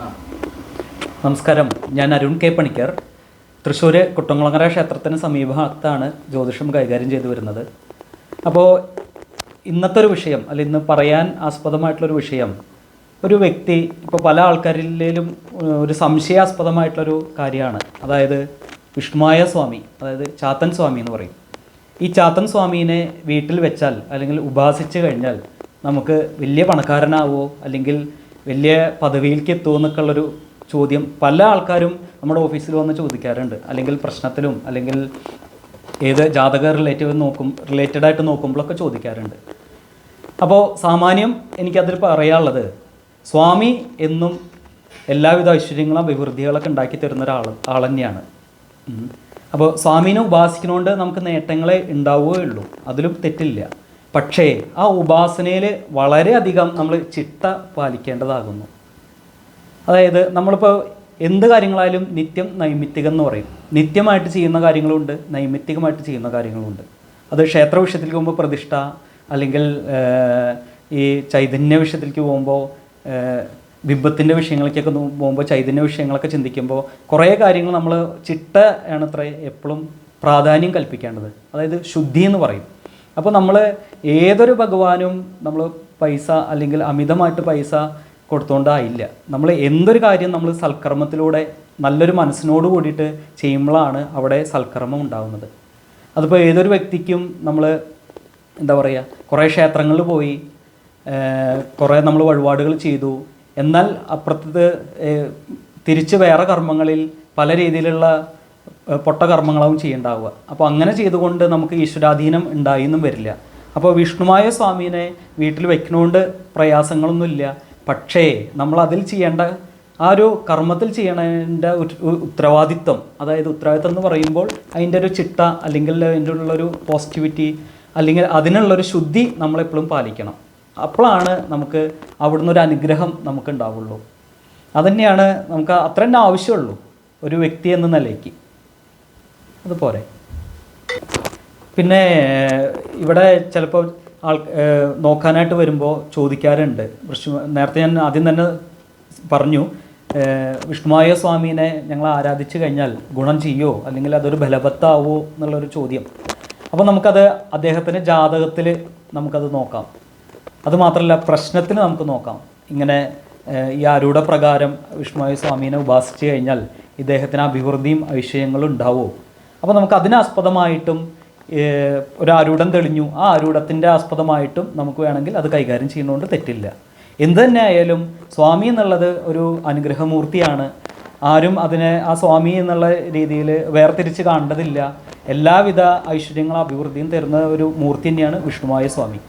നമസ്കാരം. ഞാൻ അരുൺ കെ പണിക്കർ. തൃശ്ശൂർ കുട്ടംകുളങ്ങര ക്ഷേത്രത്തിന് സമീപത്താണ് ജ്യോതിഷം കൈകാര്യം ചെയ്തു വരുന്നത്. അപ്പോൾ ഇന്നത്തെ ഒരു വിഷയം അല്ല ഇന്ന് പറയാൻ ആസ്പദമായിട്ടുള്ളൊരു വിഷയം ഒരു വ്യക്തി ഇപ്പോൾ പല ആൾക്കാരിലും ഒരു സംശയാസ്പദമായിട്ടുള്ളൊരു കാര്യമാണ്. അതായത് വിഷ്ണുമായ സ്വാമി അതായത് ചാത്തൻ സ്വാമി എന്ന് പറയും. ഈ ചാത്തൻ സ്വാമീനെ വീട്ടിൽ വെച്ചാൽ അല്ലെങ്കിൽ ഉപാസിച്ച് കഴിഞ്ഞാൽ നമുക്ക് വലിയ പണക്കാരനാവോ അല്ലെങ്കിൽ വലിയ പദവിയിലേക്ക് എത്തുമോ എന്നൊക്കെ ചോദ്യം പല ആൾക്കാരും നമ്മുടെ ഓഫീസിൽ വന്ന് ചോദിക്കാറുണ്ട്. അല്ലെങ്കിൽ പ്രശ്നത്തിലും അല്ലെങ്കിൽ ഏത് ജാതക റിലേറ്റീവ് നോക്കും റിലേറ്റഡ് ആയിട്ട് നോക്കുമ്പോഴൊക്കെ ചോദിക്കാറുണ്ട്. അപ്പോൾ സാമാന്യം എനിക്കതിൽ പറയാനുള്ളത് സ്വാമി എന്നും എല്ലാവിധ ഐശ്വര്യങ്ങളും അഭിവൃദ്ധികളൊക്കെ ഉണ്ടാക്കി തരുന്ന ഒരാൾ ആൾ തന്നെയാണ്. അപ്പോൾ സ്വാമീനെ ഉപാസിക്കുന്നതുകൊണ്ട് നമുക്ക് നേട്ടങ്ങളെ ഉണ്ടാവുകയുള്ളൂ. അതിലും തെറ്റില്ല. പക്ഷേ ആ ഉപാസനയിൽ വളരെയധികം നമ്മൾ ചിട്ട പാലിക്കേണ്ടതാകുന്നു. അതായത് നമ്മളിപ്പോൾ എന്ത് കാര്യങ്ങളായാലും നിത്യം നൈമിത്തികം എന്ന് പറയും. നിത്യമായിട്ട് ചെയ്യുന്ന കാര്യങ്ങളുണ്ട് നൈമിത്തികമായിട്ട് ചെയ്യുന്ന കാര്യങ്ങളുണ്ട്. അത് ക്ഷേത്ര വിഷയത്തിലേക്ക് പോകുമ്പോൾ പ്രതിഷ്ഠ അല്ലെങ്കിൽ ഈ ചൈതന്യ വിഷയത്തിലേക്ക് പോകുമ്പോൾ ബിംബത്തിന്റെ വിഷയങ്ങളിലേക്കൊക്കെ പോകുമ്പോൾ ചൈതന്യ വിഷയങ്ങളൊക്കെ ചിന്തിക്കുമ്പോൾ കുറേ കാര്യങ്ങൾ നമ്മൾ ചിട്ട അത്ര എപ്പോഴും പ്രാധാന്യം കൽപ്പിക്കേണ്ടത്. അതായത് ശുദ്ധി എന്ന് പറയും. അപ്പോൾ നമ്മൾ ഏതൊരു ഭഗവാനും നമ്മൾ പൈസ അല്ലെങ്കിൽ അമിതമായിട്ട് പൈസ കൊടുത്തോണ്ടായില്ല. നമ്മൾ എന്തൊരു കാര്യം നമ്മൾ സൽക്കർമ്മത്തിലൂടെ നല്ലൊരു മനസ്സിനോട് കൂടിയിട്ട് ചെയ്യുമ്പോഴാണ് അവിടെ സൽക്കർമ്മം ഉണ്ടാകുന്നത് അതിപ്പോൾ ഏതൊരു വ്യക്തിക്കും നമ്മൾ എന്താ പറയുക കുറേ ക്ഷേത്രങ്ങളിൽ പോയി കുറേ നമ്മൾ വഴിപാടുകൾ ചെയ്തു. എന്നാൽ അപ്പുറത്ത് തിരിച്ച് വേറെ കർമ്മങ്ങളിൽ പല രീതിയിലുള്ള ഏഹ് പൊട്ട കർമ്മങ്ങളാവും ചെയ്യേണ്ടാവുക. അപ്പോൾ അങ്ങനെ ചെയ്തുകൊണ്ട് നമുക്ക് ഈശ്വരാധീനം ഉണ്ടായിന്നും വരില്ല. അപ്പോൾ വിഷ്ണുമായ സ്വാമീനെ വീട്ടിൽ വയ്ക്കണോണ്ട് പ്രയാസങ്ങളൊന്നുമില്ല. പക്ഷേ നമ്മൾ അതിൽ ചെയ്യേണ്ട ആ ഒരു കർമ്മത്തിൽ ചെയ്യണതിന്റെ ഉത്തരവാദിത്വം അതായത് ഉത്തരവാദിത്വം എന്ന് പറയുമ്പോൾ അതിന്റെ ഒരു ചിട്ട അല്ലെങ്കിൽ അതിന്റെ ഉള്ളൊരു പോസിറ്റിവിറ്റി അല്ലെങ്കിൽ അതിനുള്ളൊരു ശുദ്ധി നമ്മളെപ്പോഴും പാലിക്കണം. അപ്പോഴാണ് നമുക്ക് അവിടുന്ന് ഒരു അനുഗ്രഹം നമുക്ക് ഉണ്ടാവുള്ളൂ അതുതന്നെയാണ് നമുക്ക് അത്ര തന്നെ ആവശ്യമുള്ളൂ ഒരു വ്യക്തി എന്ന നിലയ്ക്ക്. അതുപോലെ പിന്നെ ഇവിടെ ചിലപ്പോൾ ആൾ നോക്കാനായിട്ട് വരുമ്പോൾ ചോദിക്കാറുണ്ട്. വിഷ്ണു നേരത്തെ ഞാൻ ആദ്യം തന്നെ പറഞ്ഞു വിഷ്ണുമായ സ്വാമീനെ ഞങ്ങൾ ആരാധിച്ചു കഴിഞ്ഞാൽ ഗുണം ചെയ്യുമോ അല്ലെങ്കിൽ അതൊരു ബലവത്താവോ എന്നുള്ളൊരു ചോദ്യം. അപ്പോൾ നമുക്കത് അദ്ദേഹത്തിന്റെ ജാതകത്തിൽ നമുക്കത് നോക്കാം. അതുമാത്രമല്ല പ്രശ്നത്തിന് നമുക്ക് നോക്കാം. ഇങ്ങനെ ഈ ആരൂഢ പ്രകാരം വിഷ്ണുമായ സ്വാമീനെ ഉപാസിച്ചു കഴിഞ്ഞാൽ ഇദ്ദേഹത്തിന് അഭിവൃദ്ധിയും ഐശ്വര്യങ്ങളും ഉണ്ടാവുമോ അപ്പോൾ നമുക്ക് അതിനാസ്പദമായിട്ടും ഒരു ആരൂഢം തെളിഞ്ഞു. ആ ആരൂഢത്തിന്റെ ആസ്പദമായിട്ടും നമുക്ക് വേണമെങ്കിൽ അത് കൈകാര്യം ചെയ്യുന്നതുകൊണ്ട് തെറ്റില്ല. എന്ത് തന്നെ ആയാലും സ്വാമി എന്നുള്ളത് ഒരു അനുഗ്രഹമൂർത്തിയാണ്. ആരും അതിനെ ആ സ്വാമി എന്നുള്ള രീതിയിൽ വേർതിരിച്ച് കാണേണ്ടതില്ല. എല്ലാവിധ ഐശ്വര്യങ്ങളും അഭിവൃദ്ധിയും തരുന്ന ഒരു മൂർത്തി തന്നെയാണ് വിഷ്ണുമായ സ്വാമി.